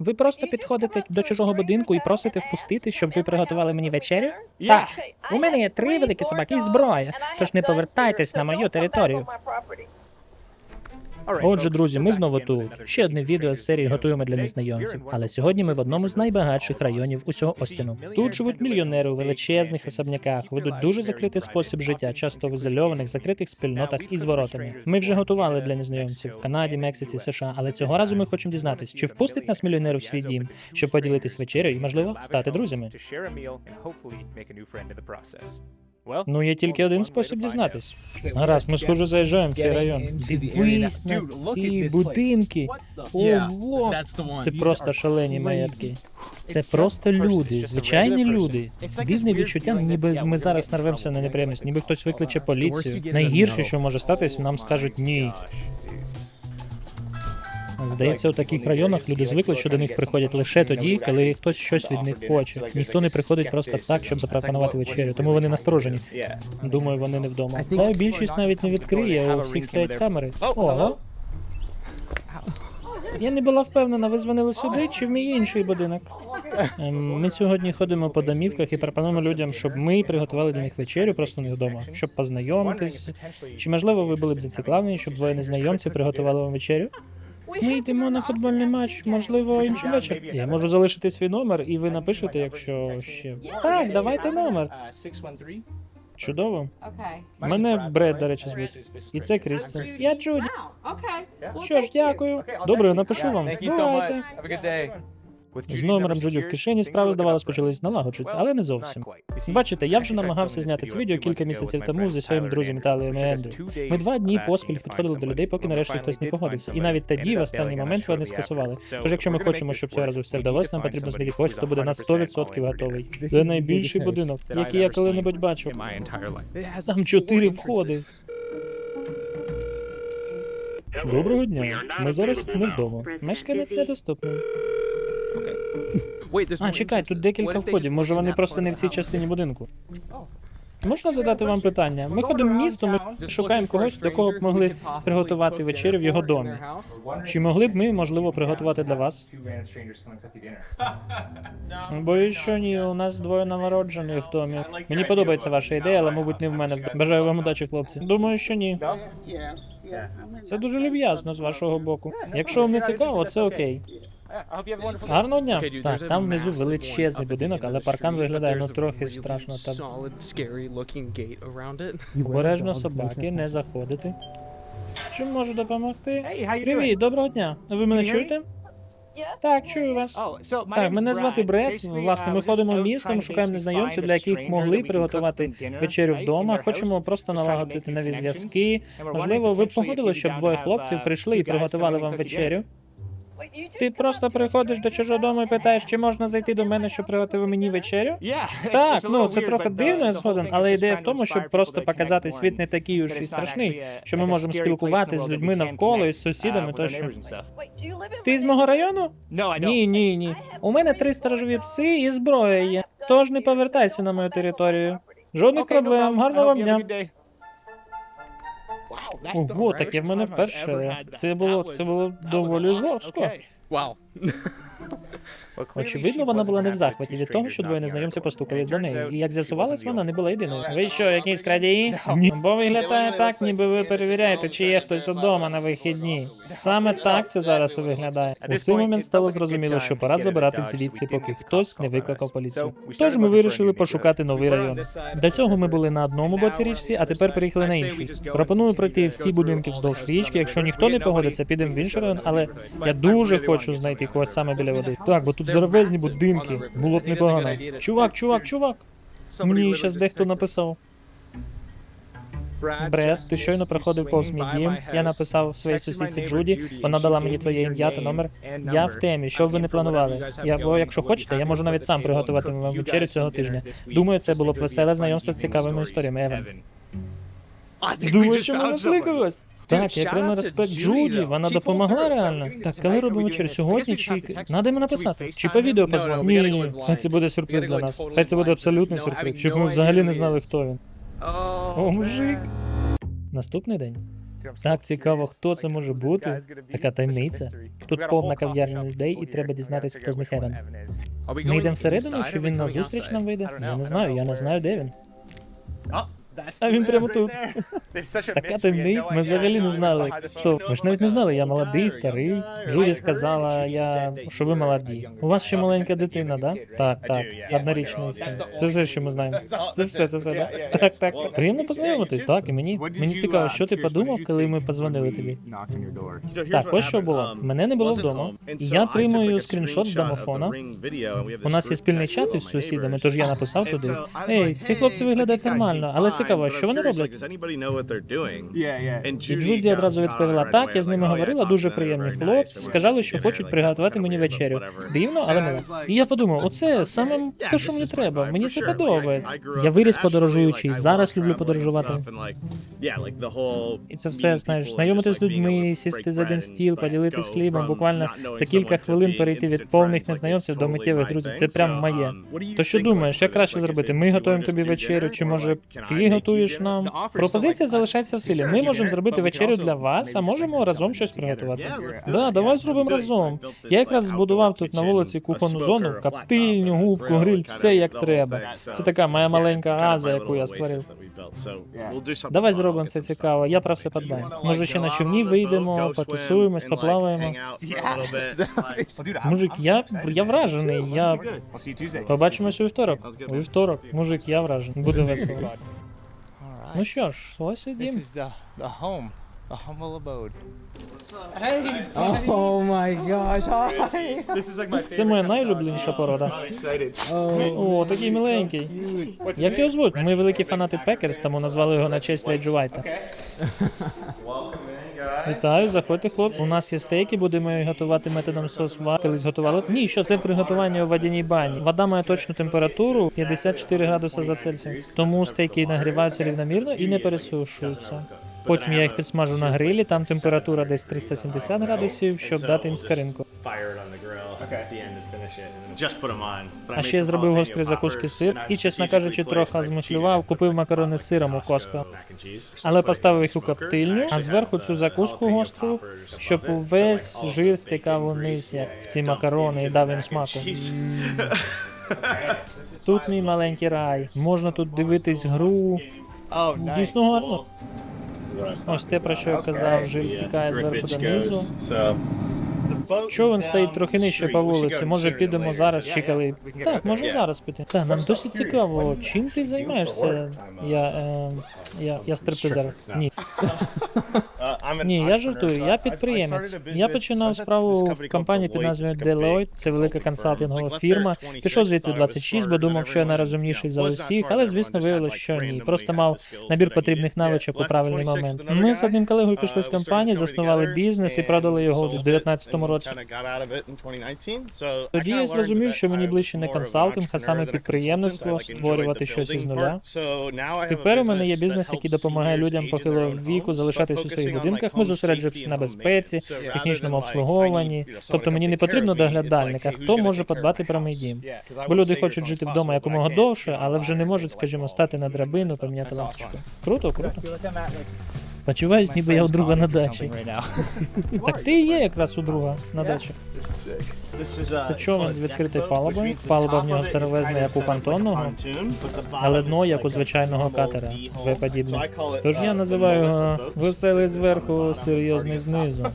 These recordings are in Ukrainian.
Ви просто підходите до чужого будинку і просите впустити, щоб ви приготували мені вечерю? Так. У мене є три великі собаки і зброя, тож не повертайтесь на мою територію. Отже, друзі, ми знову тут. Ще одне відео з серії готуємо для незнайомців. Але сьогодні ми в одному з найбагатших районів усього Остіну. Тут живуть мільйонери у величезних особняках, ведуть дуже закритий спосіб життя, часто в ізольованих, закритих спільнотах із воротами. Ми вже готували для незнайомців в Канаді, Мексиці, США, але цього разу ми хочемо дізнатись, чи впустить нас мільйонер в свій дім, щоб поділитись вечерею і, можливо, стати друзями. Ну, є тільки один спосіб дізнатись. Гаразд, ми схоже заїжджаємо в цей район. Дивись на ці будинки. Ого! Це просто шалені маєтки. Це просто люди, звичайні люди. Дивне відчуття, ніби ми зараз нарвемося на неприємність, ніби хтось викличе поліцію. Найгірше, що може статись, нам скажуть ні. Здається, у таких районах люди звикли, що до них приходять лише тоді, коли хтось щось від них хоче. Ніхто не приходить просто так, щоб запропонувати вечерю, тому вони насторожені. Думаю, вони не вдома. Та більшість навіть не відкриє, у всіх стоять камери. Ого. Я не була впевнена, ви дзвонили сюди чи в мій інший будинок. Ем, Ми сьогодні ходимо по домівках і пропонуємо людям, щоб ми приготували для них вечерю просто у них вдома, щоб познайомитись. Чи можливо ви були б зацікавлені, щоб двоє незнайомців приготували вам вечерю? Ми йдемо на футбольний матч, можливо, інший вечір. Я можу залишити свій номер, і ви напишете, якщо ще. Так, давайте номер. Чудово. Мене Бред, до речі, звуть. І це Крістін. Я Джуді. Що ж, дякую. Добре, напишу вам. Бувайте. З номером Джуді в кишені справи, здавалось, почались налагоджуватися, але не зовсім. Бачите, я вже намагався зняти це відео кілька місяців тому зі своїм друзем Італієм і Ендрю. Ми два дні поспіль підходили до людей, поки нарешті хтось не погодився. І навіть тоді, в останній момент, вони скасували. Тож, якщо ми хочемо, щоб цього разу все вдалося, нам потрібно знайти когось, хто буде на 100% готовий. Це найбільший будинок, який я коли-небудь бачив. Там чотири входи. Доброго дня. Ми зараз не вдома. Мешканець недоступний. А, чекай, тут декілька входів. Може вони просто не в цій частині будинку. Можна задати вам питання? Ми ходимо містом, ми шукаємо когось, до кого б могли приготувати вечерю в його домі. Чи могли б ми, можливо, приготувати для вас? Боюсь, що ні, у нас двоє новороджених в домі. Мені подобається ваша ідея, але, мабуть, не в мене. Бажаю вам удачі, хлопці. Думаю, що ні. Це дуже люб'язно з вашого боку. Якщо вам не цікаво, це окей. Гарного дня. Так, там внизу величезний будинок, але паркан виглядає ну трохи страшно. Та обережно собаки, не заходити. Чим можу допомогти? Привіт, доброго дня. Ви мене чуєте? Так, чую вас. Так, мене звати Бред. Власне, ми ходимо містом, шукаємо незнайомців, для яких могли приготувати вечерю вдома. Хочемо просто налагодити нові зв'язки. Можливо, ви б погодили, щоб двоє хлопців прийшли і приготували вам вечерю. Ти просто приходиш до чужого дому і питаєш, чи можна зайти до мене, щоб приготувати мені вечерю? Так, ну це трохи дивно, я згоден, але ідея в тому, щоб просто показати світ не такий уж і страшний, що ми можемо спілкуватися з людьми навколо і з сусідами тощо. Ти з мого району? Ні, ні, ні. У мене три сторожові пси і зброя є. Тож не повертайся на мою територію. Жодних проблем, гарного вам дня. Ого, таке в мене вперше. Це було це було доволі жорстко. Вау. Очевидно, вона була не в захваті від того, що двоє незнайомців постукались до неї. І як з'ясувалось, вона не була єдиною. Ви що, якісь крадії? Ні. Бо виглядає так, ніби ви перевіряєте, чи є хтось удома на вихідні. Саме так це зараз і виглядає. У цей момент стало зрозуміло, що пора забирати звідси, поки хтось не викликав поліцію. Тож ми вирішили пошукати новий район. До цього ми були на одному боці річці, а тепер переїхали на інший. Пропоную пройти всі будинки вздовж річки. Якщо ніхто не погодиться, підемо в інший район, але я дуже хочу знайти когось саме біля води. Так, бо тут здоровезні будинки. Було б непогано. Чувак, чувак, чувак. Мені щас дехто написав. Бред, ти щойно проходив повз мій дім. Я написав своїй сусідці Джуді. Вона дала мені твоє ім'я та номер. Я в темі, що б ви не планували. Я бо, якщо хочете, я можу навіть сам приготувати вам вечерю цього тижня. Думаю, це було б веселе знайомство з цікавими історіями. Еван. Думаю, що ми знайшли когось. Так, я прямо респект Джуді, вона допомогла реально. Так, коли робимо вечерю сьогодні, чи надо йому написати? Чи по відео позвонимо? Ні, ні, ні. Хай це буде сюрприз для нас. Хай це буде абсолютний сюрприз, щоб ми взагалі не знали, хто він. О, мужик. Наступний день. Так цікаво, хто це може бути. Така таємниця. Тут повна кав'ярня людей, і треба дізнатися, хто з них Еван. Ми йдемо всередину, чи він на зустріч нам вийде? Я не знаю, я не знаю, де він. А він прямо тут. Така таємниця, ми взагалі не знали, хто. Ми ж навіть не знали, я молодий, старий. Джуді сказала, я що ви молоді. У вас ще маленька дитина, да? Так, так, однорічний син. Це все, що ми знаємо. Це все, це все, да? Так, так. Приємно познайомитись, так, і мені. Мені цікаво, що ти подумав, коли ми позвонили тобі. Так, ось що було. Мене не було вдома. І я тримаю скріншот з домофона. У нас є спільний чат із сусідами, тож я написав туди. Ей, ці хлопці виглядають нормально, але цікаво, що вони роблять? І Джуді одразу відповіла так, я з ними говорила, дуже приємні хлопці. Сказали, що хочуть приготувати мені вечерю. Дивно, але мило. І я подумав, оце саме те, що мені треба. Мені це подобається. Я виріс подорожуючи, і зараз люблю подорожувати. І це все, знаєш, знайомитися з людьми, сісти за один стіл, поділитись хлібом, буквально за кілька хвилин перейти від повних незнайомців до миттєвих друзів. Це прям моє. То що думаєш, як краще зробити? Ми готуємо тобі вечерю, чи може ти готуєш нам? Пропозиція залишається в силі. Ми можемо зробити вечерю для вас, а можемо разом щось приготувати. Да, давай зробимо разом. Я якраз збудував тут на вулиці кухонну зону, коптильню, губку, гриль, все як треба. Це така моя маленька аза, яку я створив. Давай зробимо це цікаво. Я про все подбаю. Може, ще на човні вийдемо, потусуємось, поплаваємо. Мужик, я, я вражений. Я побачимось у вівторок. У вівторок, мужик, я вражений. Буде весело. Ну що ж, ось і This дім. is the the home, the humble abode. Oh my gosh, hi! Це моя найлюбленіша порода. Oh, О, такий миленький. Як його звуть? Ми великі фанати Пекерс, тому назвали його на честь Реджі Вайта. Вітаю, заходьте, хлопці. У нас є стейки, будемо їх готувати методом сос-ва. Колись готували. Ні, що це приготування у водяній бані. Вода має точну температуру 54 градуси за Цельсієм. Тому стейки нагріваються рівномірно і не пересушуються. Потім я їх підсмажу на грилі, там температура десь 370 градусів, щоб дати їм скаринку. А ще я зробив гострі закуски сир і, чесно кажучи, трохи змухлював, купив макарони з сиром у Коско. Але поставив їх у коптильню, а зверху цю закуску гостру, щоб увесь жир стікав униз, як в ці макарони, і дав їм смаку. Тут мій маленький рай. Можна тут дивитись гру. Oh, Дійсно гарно. Ось те, про що я казав, жир стікає зверху донизу. Човен стоїть трохи нижче по вулиці. Може, підемо зараз чи коли. Так, можна зараз піти. Так, нам досить цікаво, чим ти займаєшся? Я. Е, я, я стриптизер. Ні. Ні, я жартую, я підприємець. Я починав справу в компанії під назвою Deloitte, це велика консалтингова фірма. Пішов звідти у 26, бо думав, що я найрозумніший за усіх, але звісно виявилось, що ні. Просто мав набір потрібних навичок у правильний момент. Ми з одним колегою пішли з компанії, заснували бізнес і продали його в 19-му році. Тоді я зрозумів, що мені ближче не консалтинг, а саме підприємництво, створювати щось із нуля. Тепер у мене є бізнес, який допомагає людям похилого віку залишатись у своїх будинках. Ми зосереджуємося на безпеці, технічному обслуговуванні. Тобто мені не потрібно доглядальника. Хто може подбати про мій дім? Бо люди хочуть жити вдома якомога довше, але вже не можуть, скажімо, стати на драбину, поміняти лампочку. Круто, круто. Почуваюсь, ніби я у друга на дачі. Так ти і є якраз у друга на дачі. Це човен з відкритою палубою. Палуба в нього здоровезна, як у понтонного, але дно, як у звичайного катера, В-подібне. Тож я називаю його веселий зверху, серйозний знизу.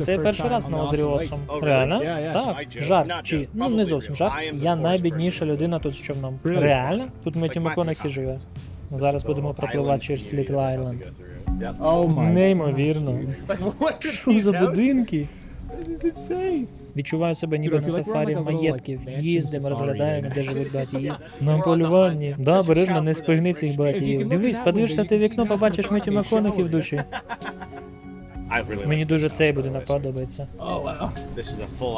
Це перший раз на озері Осом. Реально? Так, жарт. Чи ну не зовсім жарт. Я найбідніша людина тут з човном. Реально? Тут Меті МакКонахі живе. Зараз будемо пропливати через Літл Айленд. oh Неймовірно. Що за будинки? Відчуваю себе ніби на сафарі маєтків. Їздимо, розглядаємо, де живуть батії. На полюванні. Да, обережно не спигни цих батіїв. Дивись, подивишся в вікно, побачиш Миті Маконахи в душі. Мені дуже цей будинок подобається.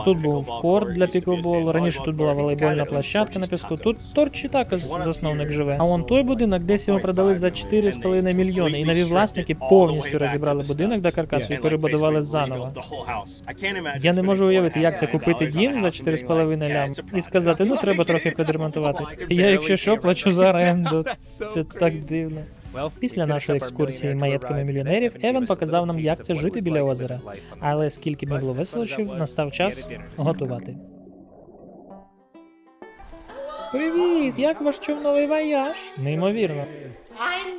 Тут був корт для піклболу. Раніше тут була волейбольна площадка на піску. Тут Торчі також засновник живе. А он той будинок десь його продали за 4,5 мільйони. І нові власники повністю розібрали будинок до каркасу і перебудували заново. Я не можу уявити, як це купити дім за 4,5 лям і сказати, ну треба трохи підремонтувати. Я, якщо що, плачу за оренду. Це так дивно. Після нашої екскурсії маєтками мільйонерів Еван показав нам, як це жити біля озера. Але скільки не було веселощів, настав час готувати. Привіт! Як ваш човновий вояж? Неймовірно.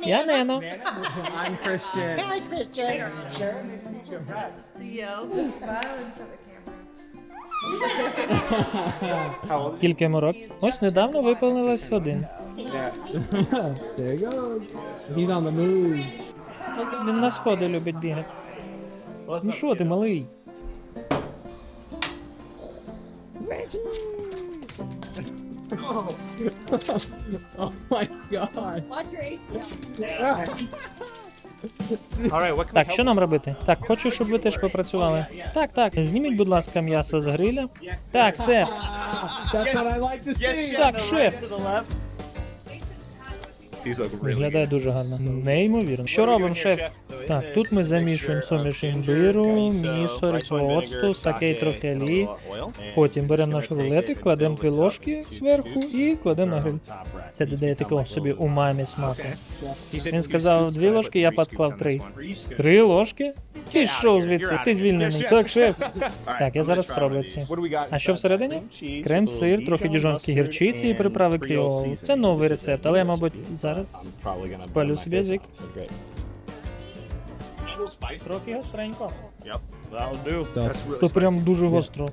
Я Нено. Йому років. Ось недавно виповнилось один. Yeah. there you go. He's on the move. Він на сходи любить бігати. Ну що ти, малий? Oh my god. Watch your ace. All right, what can Так, що нам робити? Так, хочу, щоб ви теж попрацювали. Так, так. Зніміть, будь ласка, м'ясо з гриля. Так, сер. That's what I like to see. Так, шеф. Виглядає дуже гарно. Неймовірно. Що робимо, шеф? Так, тут ми замішуємо суміш імбиру, місо, оцту, саке і трохи олії. Потім беремо наш рулетик, кладемо дві ложки зверху і кладемо на гриль. Це додає такого собі умамі смаку. Він сказав дві ложки, я підклав три. Три ложки? Пішов звідси, ти звільнений. Так, шеф. Так, я зараз спробую це. А що всередині? Крем, сир, трохи діжонські гірчиці і приправи кріол. Це новий рецепт, але я, мабуть, зараз спалю собі язик. Трохи гостренько. То прям дуже гостро.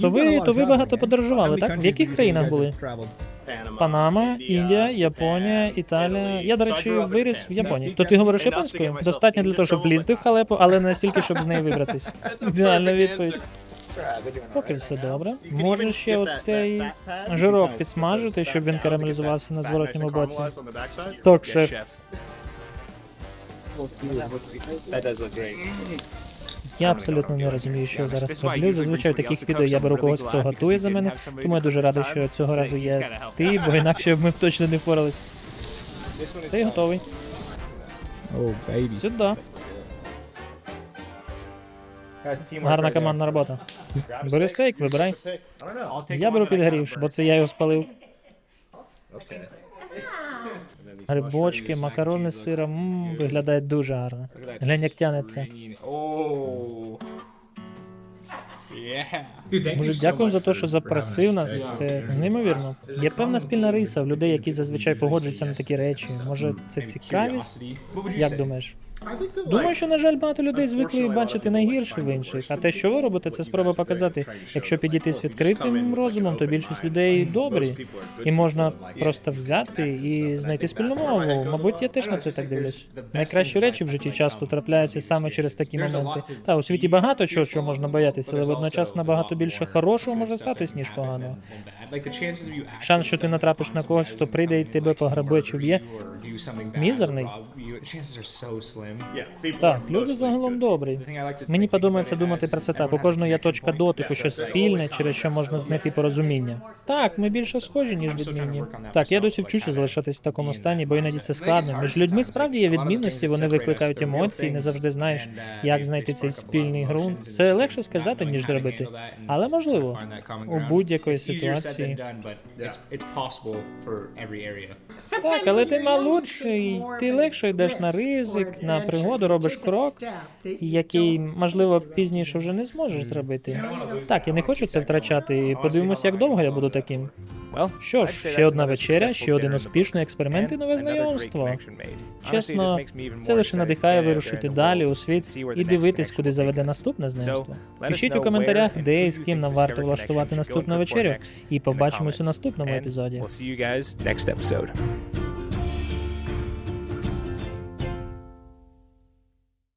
То ви, то ви багато подорожували, так? В яких країнах були? Панама, Індія, Японія, Італія. Я, до речі, виріс в Японії. То ти говориш японською? Достатньо для того, щоб влізти в халепу, але не настільки, щоб з неї вибратись. Ідеальна відповідь. Поки все добре. Може ще ось цей жирок підсмажити, щоб він карамелізувався на зворотньому боці. Так, шеф. Я абсолютно не розумію, що я зараз роблю. Зазвичай в таких відео я беру когось, хто готує за мене, тому я дуже радий, що цього разу є ти, бо інакше б ми б точно не впорались. Цей готовий. Сюди. Гарна командна робота. Бери стейк, вибирай. Я беру підгрівши, бо це я його спалив. Грибочки, макарони з сиром. Мм, виглядає дуже гарно. Глянь, як тянеться. Дуже дякую за те, що запросив нас. Це неймовірно. Є певна спільна риса в людей, які зазвичай погоджуються на такі речі. Може, це цікавість? Як думаєш? Думаю, що на жаль, багато людей звикли бачити найгірше в інших. А те, що ви робите, це спроба показати. Якщо підійти з відкритим розумом, то більшість людей добрі, і можна просто взяти і знайти спільну мову. Мабуть, я теж на це так дивлюсь. Найкращі речі в житті часто трапляються саме через такі моменти. Та у світі багато чого, що можна боятися, але водночас набагато більше хорошого може статись, ніж поганого. Шанс, що ти натрапиш на когось, хто прийде і тебе пограбує чи вб'є, мізерний. Так, люди загалом добрі. Мені подобається думати про це так. У кожного є точка дотику, щось спільне, через що можна знайти порозуміння. Так, ми більше схожі, ніж відмінні. Так, я досі вчуся залишатись в такому стані, бо іноді це складно. Між людьми справді є відмінності, вони викликають емоції, не завжди знаєш, як знайти цей спільний ґрунт. Це легше сказати, ніж зробити. Але можливо, у будь-якої ситуації. Так, але ти молодший, ти легше йдеш на ризик, на пригоду робиш крок, який, можливо, пізніше вже не зможеш зробити. Так, я не хочу це втрачати. Подивимось, як довго я буду таким. Що ж, ще одна вечеря, ще один успішний експеримент і нове знайомство. Чесно, це лише надихає вирушити далі у світ і дивитись, куди заведе наступне знайомство. Пишіть у коментарях, де і з ким нам варто влаштувати наступну вечерю, і побачимось у наступному епізоді.